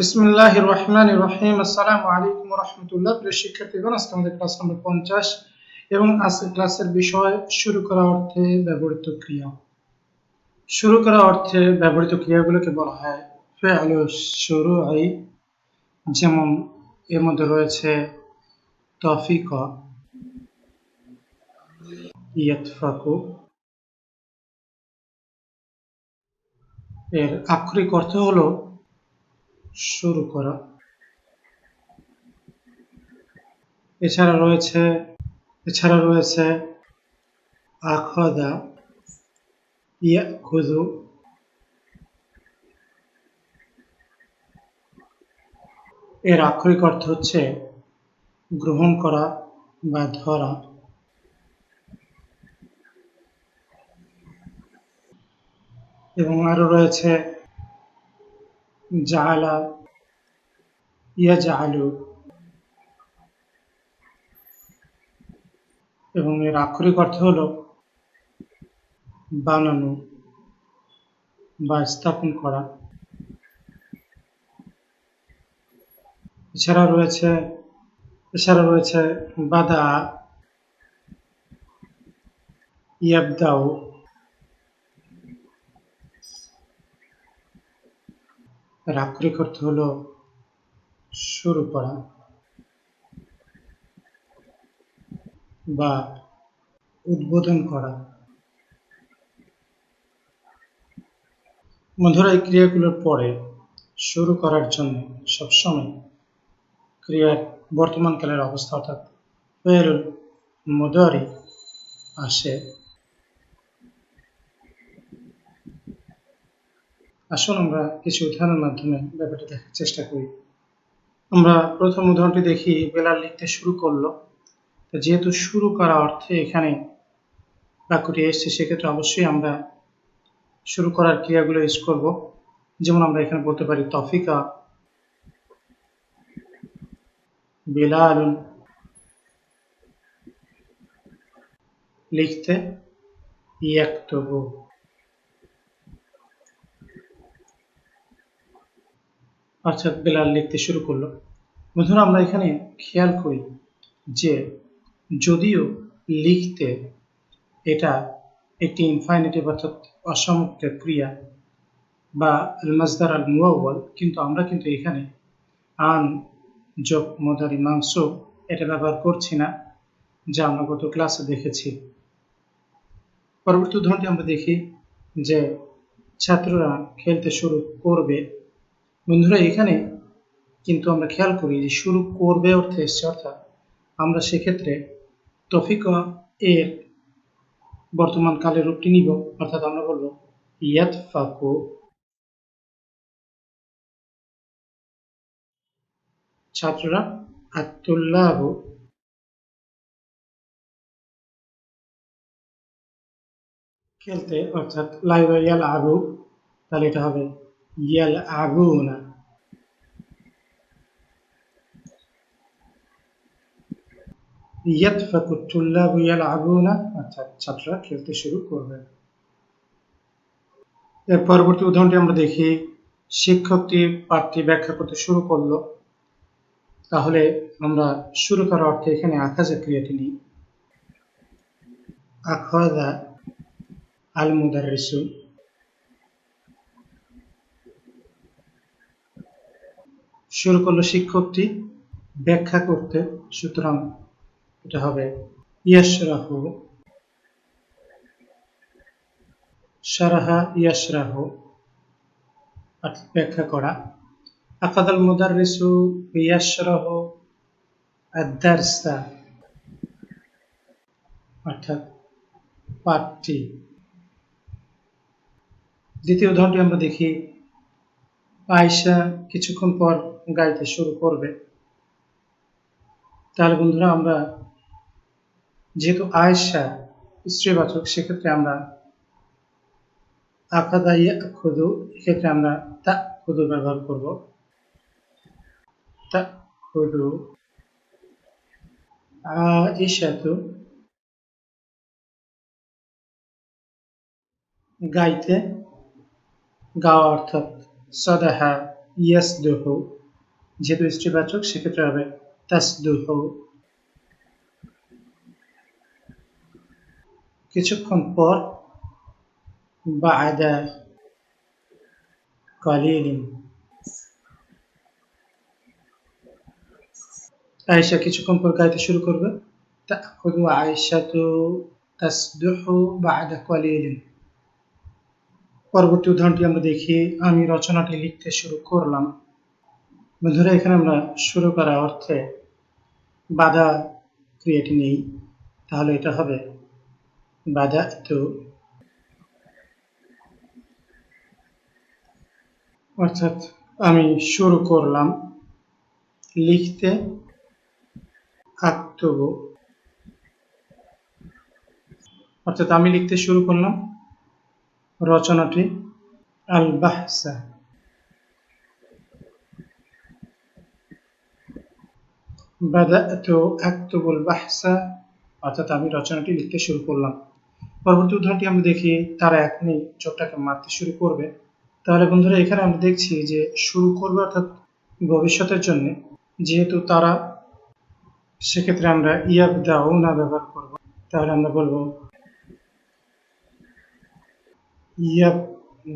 বিসমিল্লাহ রহমান রহিম আসসালামু আলাইকুম রহমতুল্লাহ প্রিয় শিক্ষার্থীগণ, আজকে আমাদের ক্লাস নম্বর পঞ্চাশ এবং আজকের ক্লাসের বিষয় শুরু করা অর্থে ব্যবহৃত ক্রিয়া। শুরু করা অর্থে ব্যবহৃত ক্রিয়াগুলোকে বলা হয় ফেআলু শুরুই যেমন এর মধ্যে রয়েছে তফিক, ইয়াতফাকু। এর আক্ষরিক অর্থ হলো শুরু করা। এছাড়া রয়েছে এছাড়া রয়েছে আখদা ইয়াখুযু এর আক্ষরিক অর্থ হচ্ছে গ্রহণ করা বা ধরা। এবং আরও রয়েছে জাআলা ইয়াজআলু এবং এর আক্ষরিক অর্থ হলো বানানো বা স্থাপন করা। এছাড়া রয়েছে এছাড়া রয়েছে বাদা, ইয়াবদাউ এর আক্ষরিক অর্থ হলো শুরু করা। বা উদ্বোধন করা। বন্ধুরা, এই ক্রিয়াগুলোর পরে শুরু করার জন্য সবসময় ক্রিয়ার বর্তমান কালের অবস্থা অর্থাৎ ফেরুল আসে। আসুন আমরা কিছু উদাহরণের মাধ্যমে ব্যাপারটা দেখার চেষ্টা করি। আমরা প্রথম উদাহরণটি দেখি, বেলাল লিখতে শুরু করল। যেহেতু শুরু করা অর্থে এখানে বাক্যটি এসছে, সেক্ষেত্রে অবশ্যই আমরা শুরু করার ক্রিয়াগুলো ইউজ করব। যেমন আমরা এখানে বলতে পারি, তফিকা বেলাল লিখতে ইয়াক্তবু। অর্থাৎ বেলাল লিখতে শুরু করল। বন্ধুরা, আমরা এখানে খেয়াল করি যে যদিও লিখতে এটা একটি ইনফাইনেটিভ অর্থাৎ অসমুক্ত ক্রিয়া বা মাজদার আল মুয়াওয়াল কিন্তু আমরা কিন্তু এখানে আন, যোগ, মদারি, মাংস এটা ব্যবহার করছি না, যা আমরা গত ক্লাসে দেখেছি। পরবর্তী উদাহরণটি আমরা দেখি যে ছাত্ররা খেলতে শুরু করবে বন্ধুরা, এখানে কিন্তু আমরা খেয়াল করি যে শুরু করবে অর্থে এসছে, অর্থাৎ আমরা সেক্ষেত্রে তফিকা এর বর্তমান কালের রূপটি নিব, অর্থাৎ আমরা বলব ইয়াত ফাকু ছাত্ররা আতুল্লাহ খেলতে, অর্থাৎ লাইভ ইয়াল আবু, তাহলে এটা হবে না ইয়াতফাকু তুল্লাবু ইয়ালআবুনা অর্থাৎ ছাত্ররা খেলতে শুরু করবে। এর পরবর্তী উদাহরণটি আমরা দেখি। শিক্ষকটি পাঠটি ব্যাখ্যা করতে শুরু করল। তাহলে আমরা শুরু করার অর্থে এখানে আখাজা ক্রিয়াটি নিই। আখাদা আল মুদাররিসু শুরু করল শিক্ষকটি ব্যাখ্যা করতে। সুতরাং এটা হবে ইয়াশরাহু। শারাহা ইয়াশরাহু। অর্থাৎ ব্যাখ্যা করা। আকাদাল মুদাররিসু ইয়াশরাহু আদ-দারসা। অর্থাৎ পাঠটি। দ্বিতীয় উদাহরণটি আমরা দেখি। আয়সা কিছুক্ষণ পর গাইতে শুরু করবে। তাহলে বন্ধুরা আমরা, যেহেতু আয়েশা স্ত্রীবাচক, সেক্ষেত্রে আমরা আকাদাইয়া খুদু, এক্ষেত্রে আমরা তা খুদু ব্যবহার করব। তা খুদু। আয়েশাতু গাইতে গাওয়া অর্থাৎ সদাহা, ইয়াসদুহু। যেহেতু স্ত্রীবাচক, সেক্ষেত্রে হবে তাসদুহু। কিছুক্ষণ পর বাদা কলিলিন। আয়েশা কিছুক্ষণ পর গাইতে শুরু করবে। তাখুদু আয়েশাতু তাসদুহু বাদা কলিলিন। পরবর্তী উদাহরণটি আমরা দেখি, আমি রচনাটি লিখতে শুরু করলাম। বন্ধুরা এখানে আমরা শুরু করা অর্থে বাধা ক্রিয়াটি নেই, তাহলে এটা হবে বাধা তো অর্থাৎ আমি শুরু করলাম লিখতে আক্তব। অর্থাৎ আমি লিখতে শুরু করলাম রচনাটি আল বাহসা অর্থাৎ আমি রচনাটি লিখতে শুরু করলাম। পরবর্তী উদাহরণটি আমরা দেখি, তারা এখনই চোখটাকে মারতে শুরু করবে তাহলে বন্ধুরা, এখানে আমরা দেখছি যে শুরু করবে অর্থাৎ ভবিষ্যতের জন্য, যেহেতু তারা, সেক্ষেত্রে আমরা ইয়াব দাও না ব্যবহার করব। তাহলে আমরা বলব ইয়াব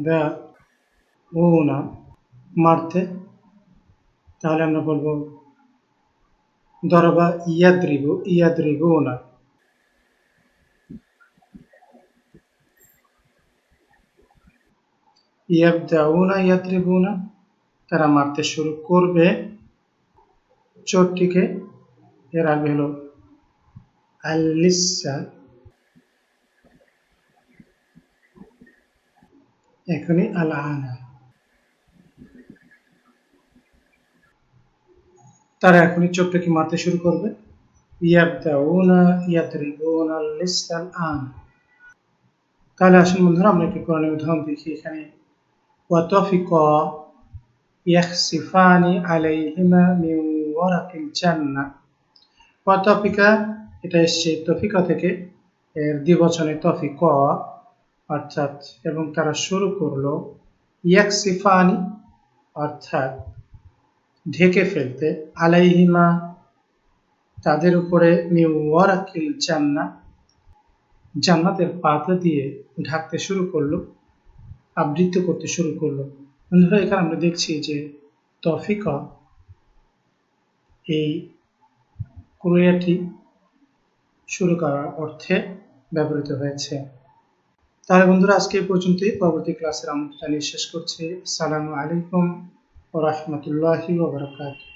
দা ও না মারতে। তাহলে আমরা বলব দরবা ইয়াদ্রিবু ইয়াদ্রিবু না ইয়াবদাউনা ইয়াদ্রিবুনা তারা মারতে শুরু করবে চোরটিকে। এর আগে হলো আল্লিসা। এখনই আল আনা তারা এখনই চোখটাকে মারতে শুরু করবে। আন। তাহলে আসুন বন্ধুরা, আমরা একটি কোরআন উদাহরণ দেখি এখানে। ওয়াতাফিকা এটা এসছে তফিকা থেকে, এর দ্বিবচনে তফিক, অর্থাৎ, এবং তারা শুরু করল ইয়াকসিফানি অর্থাৎ ঢেকে ফেলতে। আলাইহিমা তাদের উপরে মিওয়ারাকিল জান্না জান্নাতের পাতা দিয়ে ঢাকতে শুরু করল, আবৃত্ত করতে শুরু করল। বন্ধুরা, এখানে আমরা দেখছি যে তফিকা এই ক্রিয়াটি শুরু করার অর্থে ব্যবহৃত হয়েছে। তাহলে বন্ধুরা, আজকে এই পর্যন্তই। পরবর্তী ক্লাসের আমন্ত্রণ জানিয়ে শেষ করছি। সালামু আলাইকুম। ও রহমতুল্লাহি ওবরাকাতুহ